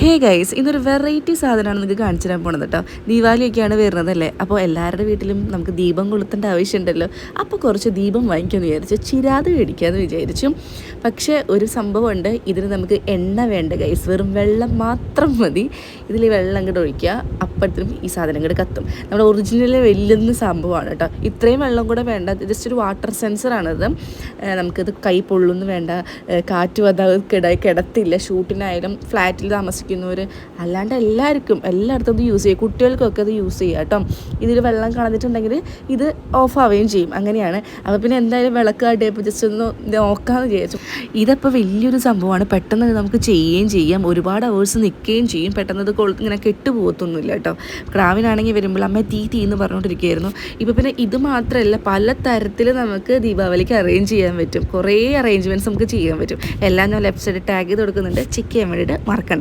Hey guys ഇന്നൊരു variety സാധനമാണ് നിങ്ങൾക്ക് കാണിച്ചു തരാൻ പോണത് കേട്ടോ ദീപാവലിയൊക്കെയാണ് വരുന്നതല്ലേ? അപ്പോൾ എല്ലാവരുടെ വീട്ടിലും നമുക്ക് ദീപം കൊളുത്തേണ്ട ആവശ്യമുണ്ടല്ലോ. അപ്പോൾ കുറച്ച് ദീപം വാങ്ങിക്കാമെന്ന് വിചാരിച്ചു ചിരാത് മേടിക്കാമെന്ന് വിചാരിച്ചു. പക്ഷേ ഒരു സംഭവമുണ്ട്. ഇതിന് നമുക്ക് എണ്ണ വേണ്ട ഗൈസ് വെറും വെള്ളം മാത്രം മതി. ഇതിൽ വെള്ളം അങ്ങോട്ട് ഒഴിക്കുക. അപ്പോഴത്തേനും ഈ സാധനം കൂടെ കത്തും. നമ്മുടെ ഒറിജിനൽ വലിയ സംഭവമാണ് കേട്ടോ ഇത്രയും വെള്ളം കൂടെ വേണ്ട. ജസ്റ്റ് ഒരു വാട്ടർ സെൻസറാണിത് നമുക്കിത് കൈ പൊള്ളുന്നു വേണ്ട. കാറ്റ് വന്നാൽ കിട കിടത്തില്ല. ഷൂട്ടിനായാലും ഫ്ലാറ്റിൽ താമസിക്കുന്നവർ അല്ലാണ്ട് എല്ലാവർക്കും എല്ലായിടത്തും ഇത് യൂസ് ചെയ്യും. കുട്ടികൾക്കൊക്കെ അത് യൂസ് ചെയ്യുക കേട്ടോ. ഇതിൽ വെള്ളം കളഞ്ഞിട്ടുണ്ടെങ്കിൽ ഇത് ഓഫ് ആവുകയും ചെയ്യും. അങ്ങനെയാണ്. അപ്പോൾ പിന്നെ എന്തായാലും വിളക്ക് കാട്ടിയപ്പോൾ ജസ്റ്റ് ഒന്ന് നോക്കാമെന്ന് വിചാരിച്ചു. ഇതപ്പോൾ വലിയൊരു സംഭവമാണ്. പെട്ടെന്ന് നമുക്ക് ചെയ്യുകയും ചെയ്യാം. ഒരുപാട് അവേഴ്സ് നിൽക്കുകയും ചെയ്യും. പെട്ടെന്ന് കൊളുത്ത് ഇങ്ങനെ കെട്ടുപോകത്തൊന്നുമില്ല കേട്ടോ. ക്രാവിനാണെങ്കിൽ വരുമ്പോൾ അമ്മ തീ തീ എന്ന് പറഞ്ഞുകൊണ്ടിരിക്കുകയായിരുന്നു. ഇപ്പോൾ പിന്നെ ഇത് മാത്രമല്ല പല തരത്തിൽ നമുക്ക് ദീപാവലിക്ക് അറേഞ്ച് ചെയ്യാൻ പറ്റും. കുറേ അറേഞ്ച്മെന്റ്സ് നമുക്ക് ചെയ്യാൻ പറ്റും. എല്ലാം ഞാൻ ലെഫ്റ്റ് സൈഡ് ടാഗ് ചെയ്ത് കൊടുക്കുന്നുണ്ട്. ചെക്ക് ചെയ്യാൻ വേണ്ടിയിട്ട് മറക്കണ്ട.